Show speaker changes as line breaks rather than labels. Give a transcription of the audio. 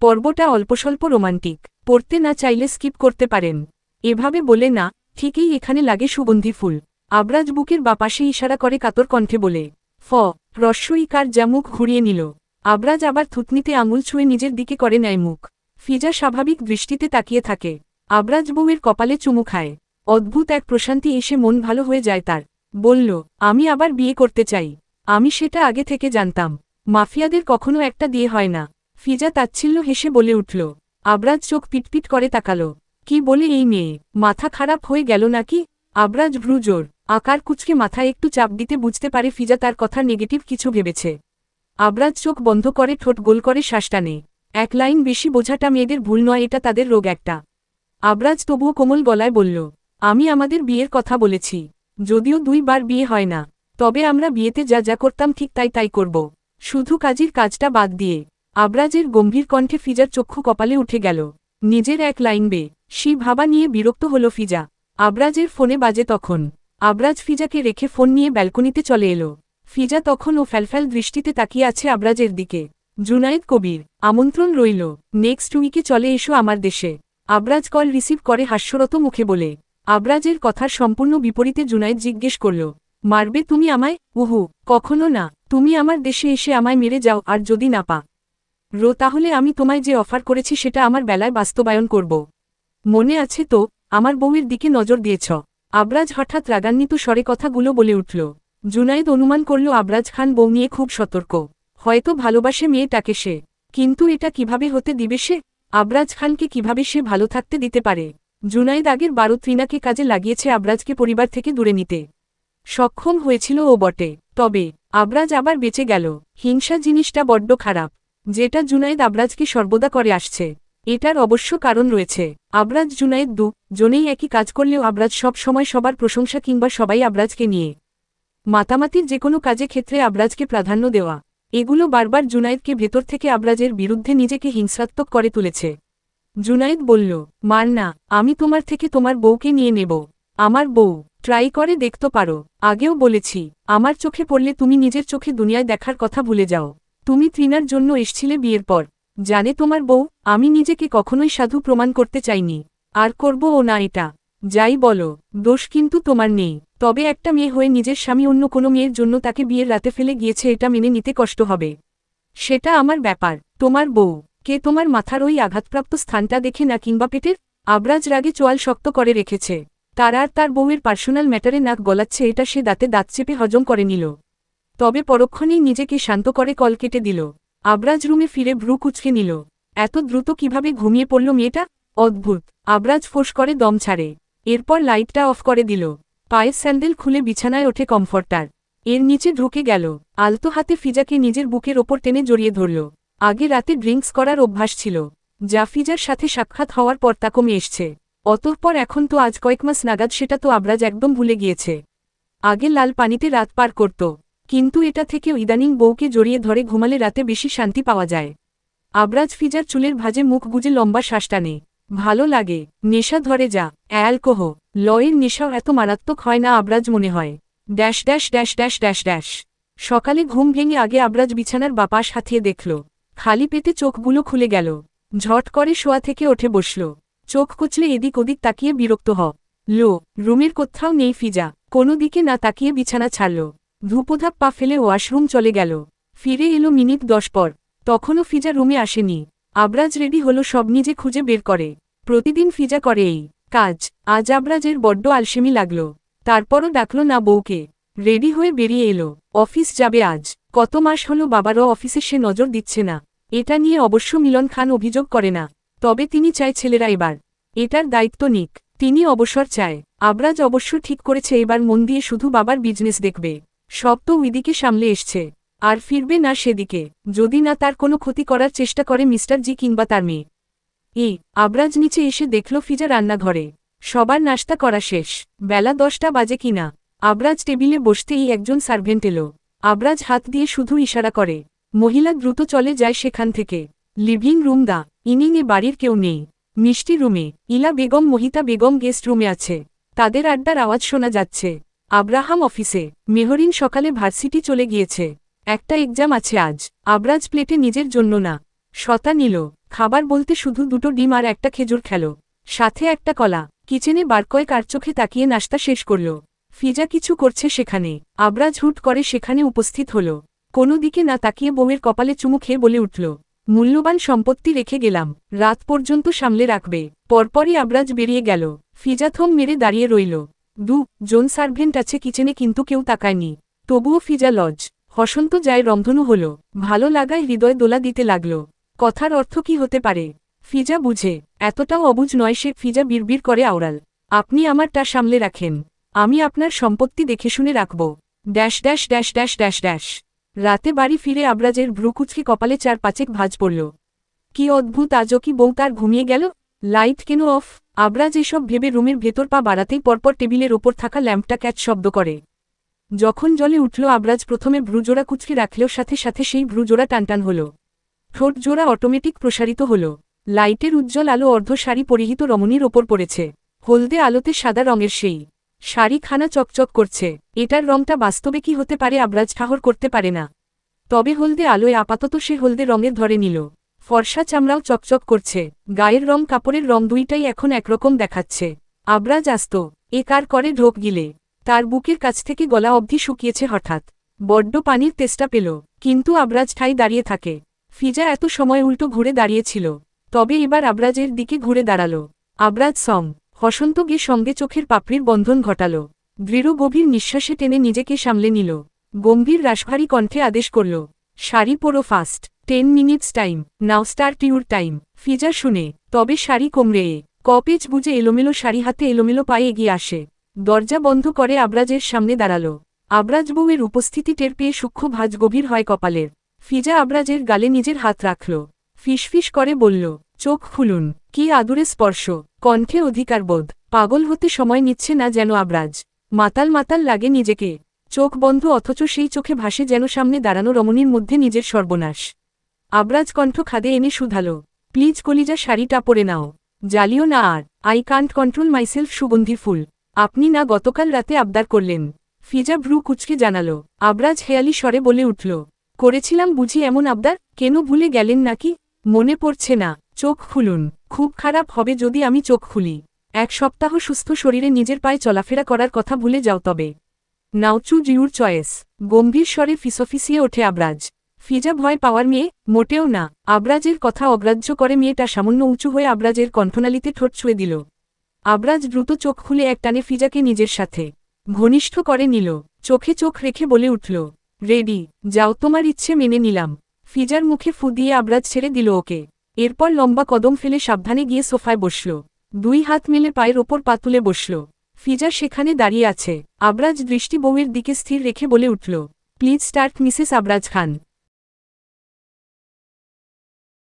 পর্বটা অল্পস্বল্প রোমান্টিক, পড়তে না চাইলে স্কিপ করতে পারেন। এভাবে বলে না, ঠিকই এখানে লাগে সুগন্ধি ফুল। আবরাজ বুকের বাপাশে ইশারা করে কাতর কণ্ঠে বলে, ফ, রস্যই কার যা মুখ ঘুরিয়ে নিল? আবরাজ আবার থুতনিতে আঙুল ছুঁয়ে নিজের দিকে করে নেয় মুখ। ফিজা স্বাভাবিক দৃষ্টিতে তাকিয়ে থাকে। আবরাজ বউয়ের কপালে চুমু খায়। অদ্ভুত এক প্রশান্তি এসে মন ভালো হয়ে যায় তার। বলল, আমি আবার বিয়ে করতে চাই। আমি সেটা আগে থেকে জানতাম। মাফিয়াদের কখনো একটা দিয়ে হয় না। ফিজা তাচ্ছিল্য হেসে বলে উঠল, আবরাজ চোখ পিটপিট করে তাকাল। কি বলে এই মেয়ে? মাথা খারাপ হয়ে গেল নাকি? আবরাজ ভ্রুজোর আকার কুচকে মাথায় একটু চাপ দিতে বুঝতে পারে ফিজা তার কথা নেগেটিভ কিছু ভেবেছে। আবরাজ চোখ বন্ধ করে ঠোঁট গোল করে শ্বাস টানে। এক লাইন বেশি বোঝাটা মেয়েদের ভুল নয়, এটা তাদের রোগ একটা। আবরাজ তবুও কোমল গলায় বলল, আমি আমাদের বিয়ের কথা বলেছি। যদিও দুইবার বিয়ে হয় না, তবে আমরা বিয়েতে যা যা করতাম ঠিক তাই তাই করব। শুধু কাজীর কাজটা বাদ দিয়ে। আবরাজের গম্ভীর কণ্ঠে ফিজার চক্ষু কপালে উঠে গেল। নিজের এক লাইন বে, সি ভাবা নিয়ে বিরক্ত হল ফিজা। আবরাজের ফোনে বাজে তখন। আবরাজ ফিজাকে রেখে ফোন নিয়ে ব্যালকনিতে চলে এলো। ফিজা তখন ও ফ্যালফ্যাল দৃষ্টিতে তাকিয়ে আছে আবরাজের দিকে। জুনায়েদ কবির, আমন্ত্রণ রইল। নেক্সট উইকে চলে এসো আমার দেশে। আবরাজ কল রিসিভ করে হাস্যরত মুখে বলে। আবরাজের কথার সম্পূর্ণ বিপরীতে জুনায়েদ জিজ্ঞেস করল, মারবে তুমি আমায়? উহু, কখনো না। তুমি আমার দেশে এসে আমায় মেরে যাও, আর যদি না পা রো, তাহলে আমি তোমায় যে অফার করেছি সেটা আমার বেলায় বাস্তবায়ন করব। মনে আছে তো, আমার বউয়ের দিকে নজর দিয়েছ। আবরাজ হঠাৎ রাগান্বিত স্বরে কথাগুলো বলে উঠল। জুনায়েদ অনুমান করল, আবরাজ খান বউ নিয়ে খুব সতর্ক। হয়তো ভালোবাসে মেয়েটাকে সে। কিন্তু এটা কীভাবে হতে দিবে সে? আবরাজ খানকে কীভাবে সে ভালো থাকতে দিতে পারে? জুনায়েদ আগের বারো ত্রিনাকে কাজে লাগিয়েছে আবরাজকে পরিবার থেকে দূরে নিতে। সক্ষম হয়েছিল ও বটে। তবে আবরাজ আবার বেঁচে গেল। হিংসা জিনিসটা বড্ড খারাপ। যেটা জুনায়েদ আবরাজকে সর্বদা করে আসছে। এটার অবশ্য কারণ রয়েছে। আবরাজ, জুনায়েদ দু, জনেই একই কাজ করলেও আবরাজ সব সময় সবার প্রশংসা কিংবা সবাই আবরাজকে নিয়ে। মাতামাতির যে কোনো কাজে ক্ষেত্রে আবরাজকে প্রাধান্য দেওয়া। এগুলো বারবার জুনায়েদকে ভেতর থেকে আবরাজের বিরুদ্ধে নিজেকে হিংসাত্মক করে তুলেছে। জুনায়েদ বলল, মার না, আমি তোমার থেকে তোমার বউকে নিয়ে নেব। আমার বউ, ট্রাই করে দেখতে পারো। আগেও বলেছি, আমার চোখে পড়লে তুমি নিজের চোখে দুনিয়ায় দেখার কথা ভুলে যাও। তুমি ত্রিনার জন্য এসছিলে বিয়ের পর। জানে তোমার বউ, আমি নিজেকে কখনোই সাধু প্রমাণ করতে চাইনি। আর করব ও না এটা। যাই বলো, দোষ কিন্তু তোমার নেই। তবে একটা মেয়ে হয়ে নিজের স্বামী অন্য কোনো মেয়ের জন্য তাকে বিয়ের রাতে ফেলে গিয়েছে এটা মেনে নিতে কষ্ট হবে। সেটা আমার ব্যাপার। তোমার বউ, কে তোমার মাথার ওই আঘাতপ্রাপ্ত স্থানটা দেখে না কিংবা পেটের আবরাজ রাগে চোয়াল শক্ত করে রেখেছে। তার আর তার বউয়ের পার্সোনাল ম্যাটারে নাক গলাচ্ছে এটা সে দাঁতে দাঁত চেপে হজম করে নিল। তবে পরক্ষণেই নিজেকে শান্ত করে কল কেটে দিল। আবরাজ রুমে ফিরে ভ্রু কুচকে নিল। এত দ্রুত কীভাবে ঘুমিয়ে পড়ল মেয়েটা? অদ্ভুত। আবরাজ ফোঁস করে দম ছাড়ে। এরপর লাইটটা অফ করে দিল। পায়ের স্যান্ডেল খুলে বিছানায় ওঠে কমফর্টার। এর নিচে ঢুকে গেল। আলতো হাতে ফিজাকে নিজের বুকের ওপর টেনে জড়িয়ে ধরল। আগে রাতে ড্রিঙ্কস করার অভ্যাস ছিল। যা ফিজার সাথে সাক্ষাৎ হওয়ার পর তা কমে এসছে। অতঃপর এখন তো আজ কয়েক মাস নাগাদ সেটা তো আবরাজ একদম ভুলে গিয়েছে। আগে লাল পানিতে রাত পার করত। কিন্তু এটা থেকে ইদানিং বউকে জড়িয়ে ধরে ঘুমালে রাতে বেশি শান্তি পাওয়া যায়। আবরাজ ফিজার চুলের ভাজে মুখ গুজে লম্বা শ্বাস ভালো লাগে, নেশা ধরে যা, অ্যালকোহ, লয়ের নেশাও এত মারাত্মক হয় না আবরাজ মনে হয়। Dash dash dash dash dash dash. সকালে ঘুম ভেঙে আগে আবরাজ বিছানার বাপাস হাতিয়ে দেখল। খালি পেতে চোখগুলো খুলে গেল। ঝট করে শোয়া থেকে ওঠে বসল। চোখ কুচলে এদিক ওদিক তাকিয়ে বিরক্ত হ। লো, রুমের কোথাও নেই ফিজা। কোনো দিকে না তাকিয়ে বিছানা ছাড়ল। ধূপধাপ পা ফেলে ওয়াশরুম চলে গেল। ফিরে এলো মিনিট দশ পর। তখনও ফিজা রুমে আসেনি। আবরাজ রেডি হলো সব নিজে খুঁজে বের করে। প্রতিদিন ফিজা করে এই কাজ। আজ আবরাজের বড্ড আলসেমি লাগল। তারপরও ডাকল না বউকে। রেডি হয়ে বেরিয়ে এলো। অফিস যাবে আজ। কত মাস হলো বাবারও অফিসে সে নজর দিচ্ছে না। এটা নিয়ে অবশ্য মিলন খান অভিযোগ করে না। তবে তিনি চায় ছেলেরা এবার। এটার দায়িত্ব নিক। তিনি অবসর চায়। আবরাজ অবশ্য ঠিক করেছে, এবার মন দিয়ে শুধু বাবার বিজনেস দেখবে। সব তো ওইদিকে সামলে এসছে। আর ফিরবে না সেদিকে, যদি না তার কোনো ক্ষতি করার চেষ্টা করে মিস্টার জি কিংবা তার মেয়ে। এই, আবরাজ নিচে এসে দেখল ফিজা রান্নাঘরে। সবার নাস্তা করা শেষ, বেলা দশটা বাজে কিনা আবরাজ টেবিলে বসতেই একজন সার্ভেন্ট এলো। আবরাজ হাত দিয়ে শুধু ইশারা করে, মহিলা দ্রুত চলে যায় সেখান থেকে। লিভিং রুম দা ইনিংয়ে বাড়ির কেউ নেই। মিষ্টি রুমে, ইলা বেগম, মহিতা বেগম গেস্ট রুমে আছে। তাদের আড্ডার আওয়াজ শোনা যাচ্ছে। আব্রাহাম অফিসে। মেহরিন সকালে ভার্সিটি চলে গিয়েছে। একটা এক্সাম আছে আজ। আবরাজ প্লেটে নিজের জন্য না। শতা নিল। খাবার বলতে শুধু দুটো ডিম আর একটা খেজুর খেল। সাথে একটা কলা। কিচেনে বারকয়েক আর চোখে তাকিয়ে নাস্তা শেষ করল। ফিজা কিছু করছে সেখানে। আবরাজ হুট করে সেখানে উপস্থিত হল। কোনো দিকে না তাকিয়ে বউয়ের কপালে চুমু খেয়ে বলে উঠল, মূল্যবান সম্পত্তি রেখে গেলাম। রাত পর্যন্ত সামলে রাখবে। পরপরই আবরাজ বেরিয়ে গেল। ফিজা থম মেরে দাঁড়িয়ে রইল। দু, জন সার্ভেন্ট আছে কিচেনে কিন্তু কেউ তাকায়নি। তবুও ফিজা লজ। হসন্ত যায় রন্ধনু হল। ভালো লাগায় হৃদয় দোলা দিতে লাগল। কথার অর্থ কি হতে পারে? ফিজা বুঝে। এতটাও অবুজ নয় সে ফিজা বিড়বিড় করে আওড়াল। আপনি আমার আমারটা সামলে রাখেন। আমি আপনার সম্পত্তি দেখে শুনে রাখব। Dash dash dash dash dash dash. রাতে বাড়ি ফিরে আবরাজের ভ্রুকুচকে কপালে চার পাঁচেক ভাজ পড়ল। কি অদ্ভুত আজও কি বউ তার ঘুমিয়ে গেল? লাইট কেন অফ? আবরাজ এসব ভেবে রুমের ভেতর পা বাড়াতেই পরপর টেবিলের ওপর থাকা ল্যাম্পটা ক্যাচ শব্দ করে। যখন জলে উঠল, আবরাজ প্রথমে ভ্রুজোড়া কুচকে রাখলেও সাথে সাথে সেই ভ্রুজোড়া টানটান হল। ঠোঁট জোড়া অটোমেটিক প্রসারিত হল। লাইটের উজ্জ্বল আলো অর্ধ শাড়ি পরিহিত রমণীর ওপর পড়েছে। হলদে আলোতে সাদা রঙের সেই শাড়িখানা চকচক করছে। এটার রংটা বাস্তবে কি হতে পারে আবরাজ ঠাহর করতে পারে না। তবে হলদে আলোয় আপাতত সে হলদে রঙের ধরে নিল। ফর্সা চামড়াও চকচক করছে। গায়ের রং কাপড়ের রং দুইটাই এখন একরকম দেখাচ্ছে। আবরাজ আস্ত। এ কার করে ঢোক গিলে। তার বুকের কাছ থেকে গলা অবধি শুকিয়েছে হঠাৎ। বড্ড পানির তেষ্টা পেল। কিন্তু আবরাজ ঠাই দাঁড়িয়ে থাকে। ফিজা এত সময় উল্টো ঘুরে দাঁড়িয়েছিল। তবে এবার আবরাজের দিকে ঘুরে দাঁড়াল। আবরাজ সং। হসন্ত গিয়ে সঙ্গে চোখের পাপড়ির বন্ধন ঘটাল। দৃঢ় গভীর নিঃশ্বাসে টেনে নিজেকে সামলে নিল। গম্ভীর রাশভারী কণ্ঠে আদেশ করল, শাড়ি পরো fast ten minutes time now start your time Fiza শুনে, তবে শাড়ি কোমরে এ। কপেজ বুঝে এলোমেলো শাড়ি হাতে এলোমেলো পায়ে এগিয়ে আসে। দরজা বন্ধ করে আবরাজের সামনে দাঁড়াল। আবরাজ বউয়ের উপস্থিতি টের পেয়ে সূক্ষ্ম ভাজ গভীর হয় কপালের। ফিজা আবরাজের গালে নিজের হাত রাখল। ফিসফিস করে বলল, চোখ খুলুন। কি আদুরে স্পর্শ। কণ্ঠে অধিকারবোধ পাগল হতে সময় নিচ্ছে না যেন আবরাজ। মাতাল মাতাল লাগে নিজেকে। চোখ বন্ধ অথচ সেই চোখে ভাসে যেন সামনে দাঁড়ানো রমণীর মধ্যে নিজের সর্বনাশ। আবরাজ কণ্ঠ খাদে এনে শুধালো। প্লিজ কলিজা শাড়িটা পরে নাও। জ্বালিও না আর। আই কান্ট কন্ট্রোল মাইসেলফ সুগন্ধি ফুল। আপনি না গতকাল রাতে আবদার করলেন। ফিজা ভ্রু কুচকে জানালো। আবরাজ হেয়ালি স্বরে বলে উঠল, করেছিলাম বুঝি এমন আবদার? কেন ভুলে গেলেন নাকি? মনে পড়ছে না। চোখ খুলুন। খুব খারাপ হবে যদি আমি চোখ খুলি। এক সপ্তাহ সুস্থ শরীরে নিজের পায়ে চলাফেরা করার কথা ভুলে যাও তবে। নাও জিউর চয়েস। গম্ভীর স্বরে ফিসফিসিয়ে ওঠে আবরাজ। ফিজা ভয় পাওয়ার মেয়ে, মোটেও না। আবরাজের কথা অগ্রাহ্য করে মেয়েটা সামান্য উঁচু হয়ে আবরাজের কণ্ঠনালীতে ঠোঁট ছুঁয়ে দিল। আবরাজ দ্রুত চোখ খুলে এক টানে ফিজাকে নিজের সাথে ঘনিষ্ঠ করে নিল। চোখে চোখ রেখে বলে উঠল, রেডি, যাও, তোমার ইচ্ছে মেনে নিলাম। ফিজার মুখে ফু দিয়ে আবরাজ ছেড়ে দিল ওকে। এরপর লম্বা কদম ফেলে সাবধানে গিয়ে সোফায় বসল। দুই হাত মেলে পায়ের ওপর পা তুলে বসল। ফিজা সেখানে দাঁড়িয়ে আছে। আবরাজ দৃষ্টি বউয়ের দিকে স্থির রেখে বলে উঠল, please start, Mrs Abraj Khan.